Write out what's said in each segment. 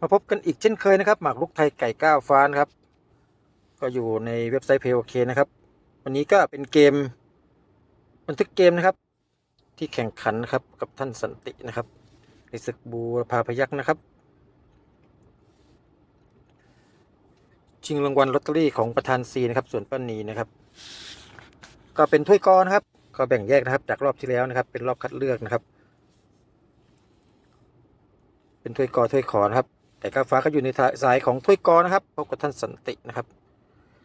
มาพบกันอีกเช่นเคยนะครับ หมากรุกไทยไก่ก้าวฟ้านครับ ก็อยู่ในเว็บไซต์เพย์โอเคนะครับ วันนี้ก็เป็นเกมบันทึกเกมนะครับ ที่แข่งขันนะครับกับท่านสันตินะครับในศึกบูรพาพยักษ์นะครับชิงรางวัลลอตเตอรี่ของประธานซีนะครับ ส่วนป้านีนะครับ ก็เป็นถ้วยกอนะครับ ก็แบ่งแยกนะครับ จากรอบที่แล้วนะครับ เป็นรอบคัดเลือกนะครับ เป็นถ้วยกอถ้วยขอนะครับ แต่กาฟ้าก็อยู่ในสายของถ้วยกอนะครับพบกับท่านสันตินะครับ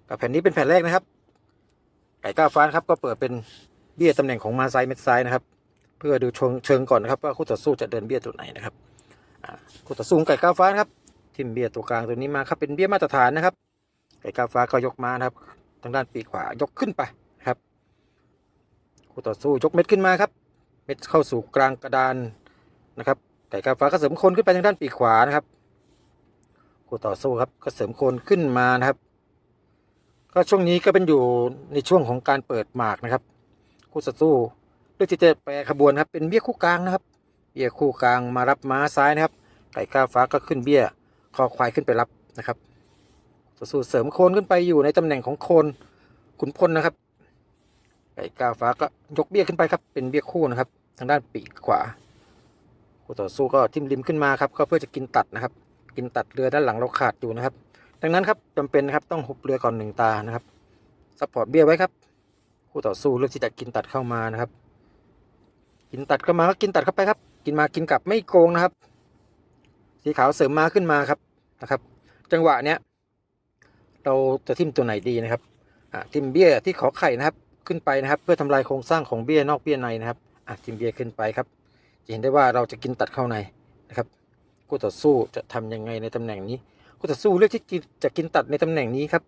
กับแผ่นนี้เป็นแผ่นแรกนะครับ ไก่ก้าฟ้าครับก็เปิดเป็นเบี้ยตำแหน่งของมาไซเม็ดซ้ายนะครับ เพื่อดูเชิงเชิงก่อนนะครับว่าคู่ต่อสู้จะเดินเบี้ยตัวไหนนะครับคู่ต่อสู้ของไก่ก้าฟ้าครับทิมเบี้ยตัวกลางตัวนี้มาครับเป็นเบี้ยมาตรฐานนะครับ ไก่ก้าฟ้าก็ยกมานะครับ ทางด้านปีกขวายกขึ้นไปครับคู่ต่อสู้ยกเม็ดขึ้นมาครับ เม็ดเข้าสู่กลางกระดานนะครับ ไก่ก้าฟ้าก็เสริมคนขึ้นไปทางด้านปีกขวานะครับ คู่ต่อสู้ครับ ก็เสริมโคนขึ้นมานะครับ ก็ช่วงนี้ก็เป็นอยู่ในช่วงของการเปิดหมากนะครับ คู่ต่อสู้เลือกที่จะแปรขบวนครับ เป็นเบี้ยคู่กลางนะครับ เบี้ยคู่กลางมารับม้าซ้ายนะครับ ไก่ก้าวฟ้าก็ขึ้นเบี้ยคอควายขึ้นไปรับนะครับต่อสู้เสริมโคนขึ้นไปอยู่ในตำแหน่งของโคนขุนพลนะครับ ไก่ก้าวฟ้าก็ยกเบี้ยขึ้นไปครับเป็นเบี้ยคู่นะครับ ทางด้านปีกขวาคู่ต่อสู้ก็ทิมริมขึ้นมาครับก็เพื่อจะกินตัดนะครับ กินตัดเรือด้านหลังเราขาดอยู่นะครับ ดังนั้นครับจำเป็นครับต้องหุบเรือก่อนหนึ่งตานะครับซัพพอร์ตเบี้ยไว้ครับคู่ต่อสู้เลือกที่จะกินตัดเข้ามานะครับ กินตัดเข้ามาก็กินตัดเข้าไปครับ กินมากินกลับไม่โกงนะครับ สีขาวเสริมมาขึ้นมาครับนะครับ จังหวะเนี้ยเราจะทิ่มตัวไหนดีนะครับอ่าทิ่มเบี้ยที่ขอไข่นะครับขึ้นไปนะครับ เพื่อทำลายโครงสร้างของเบี้ยนอกเบี้ยในนะครับอะทิ่มเบี้ยขึ้นไปครับ จะเห็นได้ว่าเราจะกินตัดเข้าในนะครับ คู่ต่อสู้จะทำยังไงในตำแหน่งนี้คู่ต่อสู้เลือกที่จะกินตัดในตำแหน่งนี้ครับ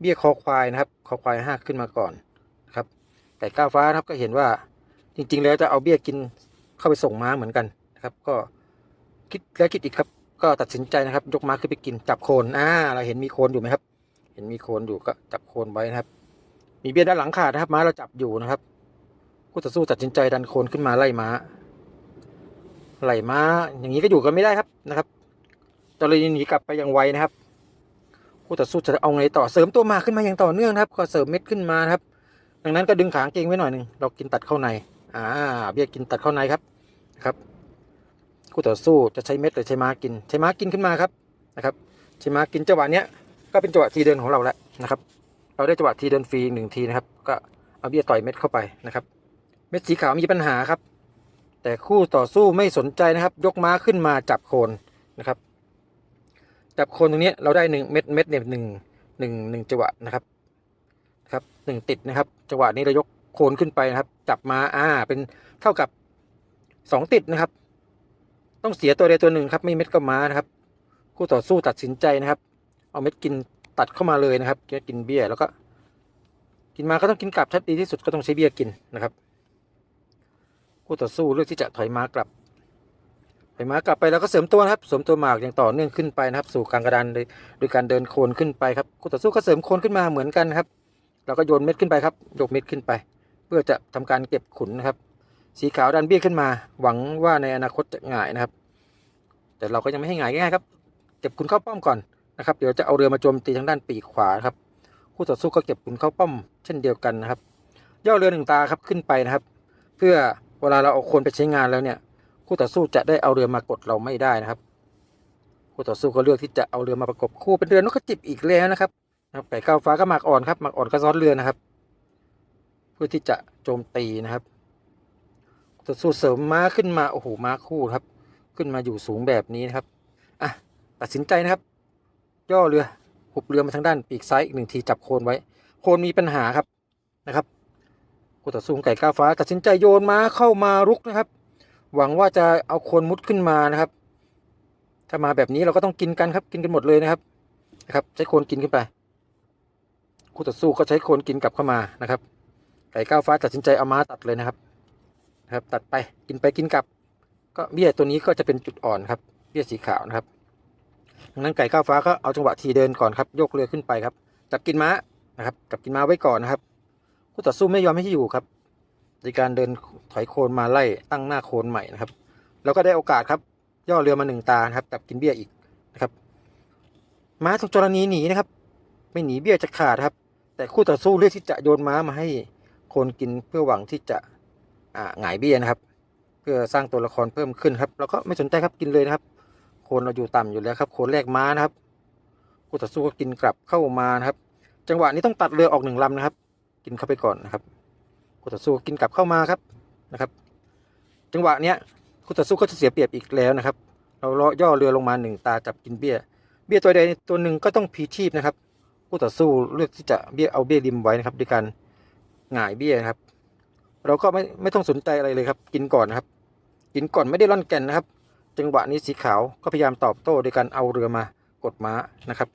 เบี้ยคอควายนะครับ คอควายห้าขึ้นมาก่อนครับไก่ก้าวฟ้านะครับก็เห็นว่าจริง ๆ แล้วจะเอาเบี้ยกินเข้าไปส่งม้าเหมือนกันนะครับ ก็คิดแล้วคิดอีกครับ ก็ตัดสินใจนะครับ ยกม้าขึ้นไปกินจับโคนอ่าเราเห็นมีโคนอยู่ไหมครับ เห็นมีโคนอยู่ก็จับโคนไว้นะครับ มีเบี้ยด้านหลังขาดนะครับ ม้าเราจับอยู่นะครับคู่ต่อสู้ตัดสินใจดันโคนขึ้นมาไล่ม้า ไหลมาอย่างนี้ก็อยู่กันไม่ได้ครับนะครับจระเข้หนีกลับไปอย่างไวนะครับคู่ต่อสู้จะเอาไงต่อเสริมตัวมาขึ้นมาอย่างต่อเนื่องนะครับ ก็เสริมเม็ดขึ้นมาครับ ดังนั้นก็ดึงขางเกงไว้หน่อยหนึ่งเรากินตัดเข้าใน อ่า เบี้ยกินตัดเข้าในครับนะครับคู่ต่อสู้จะใช้เม็ดหรือใช้ม้ากิน ใช้ม้ากินขึ้นมาครับนะครับ ใช้ม้ากินจังหวะเนี้ยก็เป็นจังหวะทีเดินของเราแล้วนะครับ เราได้จังหวะทีเดินฟรีหนึ่งทีนะครับ ก็เอาเบี้ยต่อยเม็ดเข้าไปนะครับ เม็ดสีขาวมีปัญหาครับ แต่คู่ต่อสู้ไม่สนใจนะครับ ยกม้าขึ้นมาจับโคนนะครับ จับโคนตรงนี้เราได้หนึ่งเม็ดเม็ดเนี่ยหนึ่งหนึ่งหนึ่งจังหวะนะครับครับหนึ่งติดนะครับ จังหวะนี้เรายกโคนขึ้นไปนะครับ จับมาอ่าเป็นเท่ากับสองติดนะครับ ต้องเสียตัวใดตัวหนึ่งครับ ไม่เม็ดก็ม้านะครับ คู่ต่อสู้ตัดสินใจนะครับ เอาเม็ดกินตัดเข้ามาเลยนะครับกินเบี้ยแล้วก็ กินมาก็ต้องกินกลับชัดดีที่สุดก็ต้องใช้เบี้ยกินนะครับ คู่ต่อสู้เลือกที่จะถอยม้ากลับถอยม้ากลับไปแล้วก็เสริมตัวนะครับเสริมตัวหมากอย่างต่อเนื่องขึ้นไปนะครับ สู่กลางกระดานโดยโดยการเดินโคนขึ้นไปครับคู่ต่อสู้ก็เสริมโคนขึ้นมาเหมือนกันครับเราก็โยนเม็ดขึ้นไปครับยกเม็ดขึ้นไป เพื่อจะทำการเก็บขุนนะครับ สีขาวดันเบี้ยขึ้นมา หวังว่าในอนาคตจะหงายนะครับ แต่เราก็ยังไม่ให้หงายง่ายครับ เก็บขุนเข้าป้อมก่อนนะครับ เดี๋ยวจะเอาเรือมาโจมตีทางด้านปีกขวาครับคู่ต่อสู้ก็เก็บขุนเข้าป้อมเช่นเดียวกันนะครับ ย่อเรือหนึ่งตาครับขึ้นไปนะครับ เพื่อ เวลาเราเอาคนไปใช้งานแล้วเนี่ยคู่ต่อสู้จะได้เอาเรือมากดเราไม่ได้นะครับคู่ต่อสู้ก็เลือกที่จะเอาเรือมาประกบคู่เป็นเรือนกกระจิบอีกแล้วนะครับนะครับไก่ก้าวฟ้าก็หมากอ่อนครับหมากอ่อนก็ซ้อนเรือนะครับ เพื่อที่จะโจมตีนะครับต่อสู้เสริมม้าขึ้นมาโอ้โหม้าคู่ครับ ขึ้นมาอยู่สูงแบบนี้นะครับอะตัดสินใจนะครับ ย่อเรือหุบเรือมาทางด้านปีกซ้ายอีกหนึ่งทีจับโคนไว้ โคนมีปัญหาครับนะครับ คู่ต่อสู้ของไก่ก้าวฟ้าตัดสินใจโยนม้าเข้ามารุกนะครับ หวังว่าจะเอาโคนมุดขึ้นมานะครับ ถ้ามาแบบนี้เราก็ต้องกินกันครับ กินกันหมดเลยนะครับนะครับ ใช้โคนกินขึ้นไป คู่ต่อสู้ก็ใช้โคนกินกลับเข้ามานะครับ ไก่ก้าวฟ้าตัดสินใจเอาม้าตัดเลยนะครับนะครับ ตัดไปกินไปกินกลับ ก็เบี้ยตัวนี้ก็จะเป็นจุดอ่อนครับเบี้ยสีขาวนะครับดังนั้นไก่ก้าวฟ้าก็เอาจังหวะทีเดินก่อนครับ ยกเรือขึ้นไปครับ จับกินม้านะครับ จับกินม้าไว้ก่อนนะครับ คู่ต่อสู้ไม่ยอมให้ที่อยู่ครับในการเดินถอยโคนมาไล่ตั้งหน้าโคนใหม่นะครับ แล้วก็ได้โอกาสครับ ย่อเรือมาหนึ่งตานะครับจับกินเบี้ยอีกนะครับ ม้าถูกจรณีหนีนะครับ ไม่หนีเบี้ยจะขาดครับ แต่คู่ต่อสู้เลือกที่จะโยนม้ามาให้โคนกินเพื่อหวังที่จะอ่าหงายเบี้ยนะครับ เพื่อสร้างตัวละครเพิ่มขึ้นครับ แล้วก็ไม่สนใจครับกินเลยนะครับ โคนเราอยู่ต่ำอยู่แล้วครับ โคนแรกม้านะครับ คู่ต่อสู้ก็กินกลับเข้ามานะครับ จังหวะนี้ต้องตัดเรือออกหนึ่งลำนะครับ กินเข้าไปก่อนนะครับคู่ต่อสู้กินกลับเข้ามาครับนะครับ จังหวะเนี้ยคู่ต่อสู้ก็จะเสียเปรียบอีกแล้วนะครับ เราเลาะย่อเรือลงมาหนึ่งตาจับกินเบี้ย เบี้ยตัวใดตัวหนึ่งก็ต้องพีชีพนะครับคู่ต่อสู้เลือกที่จะเบี้ยเอาเบี้ยริมไว้นะครับด้วยการหงายเบี้ยนะครับ เราก็ไม่ไม่ต้องสนใจอะไรเลยครับ กินก่อนนะครับ กินก่อนไม่ได้ร่อนแก่นนะครับ จังหวะนี้สีขาวก็พยายามตอบโต้โดยการเอาเรือมากดม้านะครับ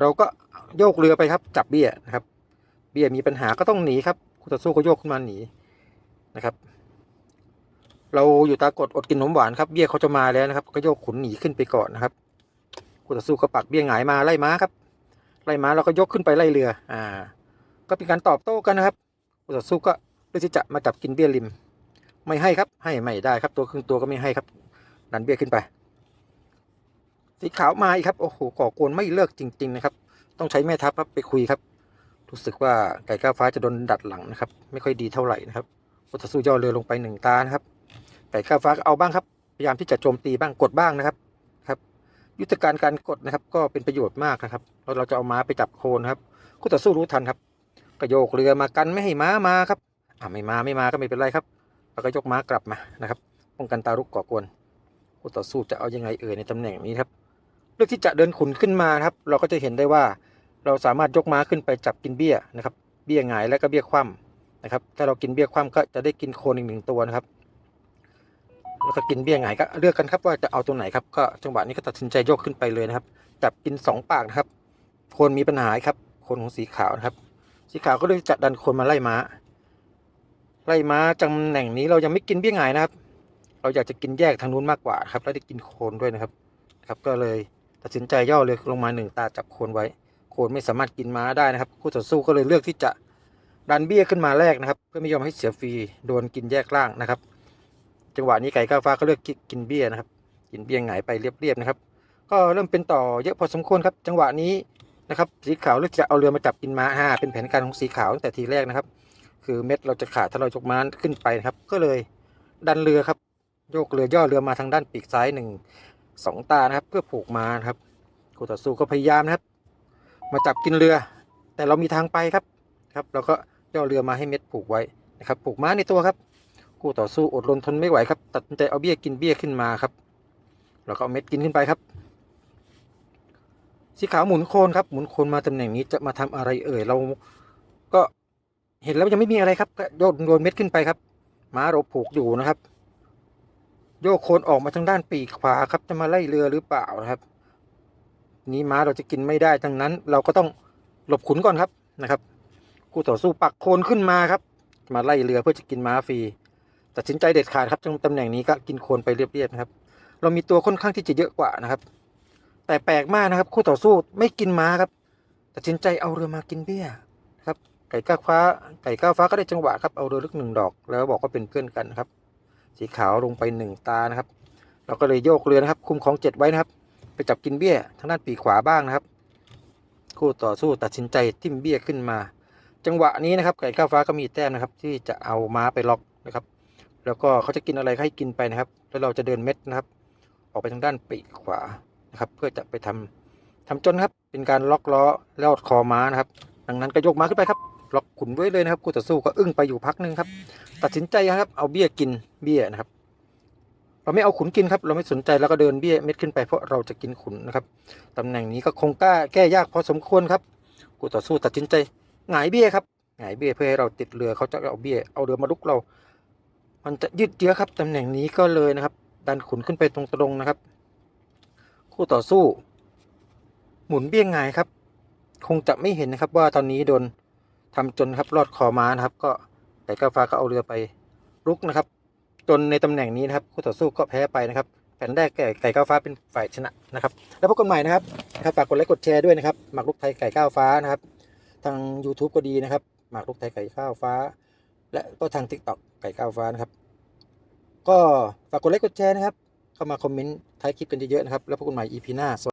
เราก็โยกเรือไปครับจับเบี้ยนะครับ เบี้ยมีปัญหาก็ต้องหนีครับคู่ต่อสู้ก็โยกขึ้นมาหนีนะครับ เราอยู่ตากดอดกินขนมหวานครับเบี้ยเขาจะมาแล้วนะครับ ก็โยกขุนหนีขึ้นไปก่อนนะครับคู่ต่อสู้ก็ปักเบี้ยหงายมาไล่ม้าครับ ไล่ม้าเราก็ยกขึ้นไปไล่เรือ อ่า ก็เป็นการตอบโต้กันนะครับคู่ต่อสู้ก็เลือกที่จะมาจับกินเบี้ยริม ไม่ให้ครับ ให้ไม่ได้ครับ ตัวครึ่งตัวก็ไม่ให้ครับดันเบี้ยขึ้นไปสีขาวมาอีกครับ โอ้โหก่อกวนไม่เลิกจริง ๆ นะครับ ต้องใช้แม่ทัพครับไปคุยครับ รู้สึกว่าไก่ก้าวฟ้าจะโดนดัดหลังนะครับ ไม่ค่อยดีเท่าไหร่นะครับพุทธสู้ย่อเรือลงไปหนึ่งตานะครับไก่ก้าวฟ้าเอาบ้างครับพยายามที่จะโจมตีบ้างกดบ้างนะครับครับ ยุทธการการกดนะครับ ก็เป็นประโยชน์มากนะครับเราเราจะเอาม้าไปจับโคนครับคู่ต่อสู้รู้ทันครับกระโยกเรือมากันไม่ให้ม้ามาครับอ่าไม่มาไม่มาก็ไม่เป็นไรครับแล้วก็ยกม้ากลับมานะครับป้องกันตารุกก่อกวนคู่ต่อสู้จะเอายังไงเอ่ยในตำแหน่งนี้ครับเลือกที่จะเดินขุนขึ้นมาครับ เราก็จะเห็นได้ว่า เราสามารถยกม้าขึ้นไปจับกินเบี้ยนะครับ เบี้ยหงายแล้วก็เบี้ยคว่ำนะครับ ถ้าเรากินเบี้ยคว่ำก็จะได้กินโคนอีกหนึ่งตัวนะครับ แล้วก็กินเบี้ยหงายก็เลือกกันครับว่าจะเอาตัวไหนครับ ก็จังหวะนี้ก็ตัดสินใจยกขึ้นไปเลยนะครับ จับกินสองปากนะครับ โคนมีปัญหาครับ โคนของสีขาวนะครับ สีขาวก็เลยจะดันโคนมาไล่ม้า ไล่ม้าตำแหน่งนี้เรายังไม่กินเบี้ยหงายนะครับ เราอยากจะกินแยกทางนู้นมากกว่าครับ แล้วได้กินโคนด้วยนะครับ ครับ ก็เลยตัดสินใจย่อเลยลงมาหนึ่งตาจับโคนไว้ คนไม่สามารถกินม้าได้นะครับคู่ต่อสู้ก็เลยเลือกที่จะดันเบี้ยขึ้นมาแรกนะครับ เพื่อไม่ยอมให้เสียฟรีโดนกินแยกล่างนะครับ จังหวะนี้ไก่ก้าวฟ้าก็เลือกกินเบี้ยนะครับ กินเบี้ยหงายไปเรียบๆนะครับ ก็เริ่มเป็นต่อเยอะพอสมควรครับ จังหวะนี้นะครับสีขาวเลือกจะเอาเรือมาจับกินม้าอ่าเป็นแผนการของสีขาวตั้งแต่ทีแรกนะครับ คือเม็ดเราจะขาดถ้าเรายกม้าขึ้นไปนะครับ ก็เลยดันเรือครับโยกเรือย่อเรือมาทางด้านปีกซ้ายหนึ่งสองตานะครับ เพื่อผูกม้านะครับคู่ต่อสู้ก็พยายามนะครับ มาจับกินเรือ แต่เรามีทางไปครับครับ เราก็ย่อเรือมาให้เม็ดผูกไว้นะครับผูกม้าในตัวครับคู่ต่อสู้อดรนทนไม่ไหวครับ ตัดใจเอาเบี้ยกินเบี้ยขึ้นมาครับแล้วก็เอาเม็ดกินขึ้นไปครับ สีขาวหมุนโคนครับหมุนโคนมาตำแหน่งนี้จะมาทำอะไรเอ่ยเราก็เห็นแล้วยังไม่มีอะไรครับก็โยนโยนเม็ดขึ้นไปครับม้าเราผูกอยู่นะครับ โยกโคนออกมาทางด้านปีกขวาครับจะมาไล่เรือหรือเปล่านะครับ นี้ม้าเราจะกินไม่ได้ดังนั้น เราก็ต้องหลบขุนก่อนครับนะครับคู่ต่อสู้ปักโคนขึ้นมาครับ มาไล่เรือเพื่อจะกินม้าฟรีตัดสินใจเด็ดขาดครับตรงตำแหน่งนี้ก็กินโคนไปเรียบๆนะครับ เรามีตัวค่อนข้างที่จะเยอะกว่านะครับ แต่แปลกมากนะครับ คู่ต่อสู้ไม่กินม้าครับตัดสินใจเอาเรือมากินเบี้ยครับ ไก่ก้าวฟ้า ไก่ก้าวฟ้าก็ได้จังหวะครับเอาเรือลึกหนึ่งดอก แล้วบอกว่าเป็นเพื่อนกันครับ สีขาวลงไปหนึ่งตานะครับ เราก็เลยโยกเรือนะครับ คุมของเจ็ดไว้นะครับ จับกินเบี้ยทางด้านปีกขวาบ้างนะครับ คู่ต่อสู้ตัดสินใจทิ่มเบี้ยขึ้นมา จังหวะนี้นะครับไก่ข้าวฟ้าก็มีแต้มนะครับ ที่จะเอาม้าไปล็อกนะครับ แล้วก็เขาจะกินอะไรให้กินไปนะครับ แล้วเราจะเดินเม็ดนะครับ ออกไปทางด้านปีกขวานะครับ เพื่อจะไปทำทำจนครับ เป็นการล็อกล้อลอดคอม้านะครับ ดังนั้นก็ยกม้าขึ้นไปครับล็อกขุนไว้เลยนะครับ คู่ต่อสู้ก็อึ้งไปอยู่พักหนึ่งครับ ตัดสินใจครับเอาเบี้ยกินเบี้ยนะครับ เราไม่เอาขุนกินครับ เราไม่สนใจแล้วก็เดินเบี้ยเม็ดขึ้นไปเพราะเราจะกินขุนนะครับตำแหน่งนี้ก็คงกล้าแก้ยากพอสมควรครับกูต่อสู้ตัดสินใจหงายเบี้ยครับหงายเบี้ยเพื่อให้เราติดเรือเขาจะเอาเบี้ยเอาเรือมาลุกเรา มันจะยืดเยื้อครับตำแหน่งนี้ก็เลยนะครับ ดันขุนขึ้นไปตรงๆนะครับ คู่ต่อสู้ หมุนเบี้ยงหงายครับ คงจะไม่เห็นนะครับว่าตอนนี้โดนทำจนครับรอดคอม้านะครับ ก็ไก่ก้าวฟ้าก็เอาเรือไปลุกนะครับ จนในตำแหน่งนี้นะครับคู่ต่อสู้ก็แพ้ไปนะครับแผ่นแรกไก่ไก่ก้าวฟ้าเป็นฝ่ายชนะนะครับ แล้วพบกันใหม่นะครับนะครับฝากกดไลค์กดแชร์ด้วยนะครับหมากรุกไทยไก่ก้าวฟ้านะครับ ทาง YouTube ก็ดีนะครับหมากรุกไทยไก่ข้าวฟ้า และก็ทาง TikTok ไก่ก้าวฟ้านะครับ ก็ฝากกดไลค์กดแชร์นะครับเข้ามาคอมเมนต์ท้ายคลิปกันเยอะๆนะครับแล้วพบกันใหม่ EP หน้า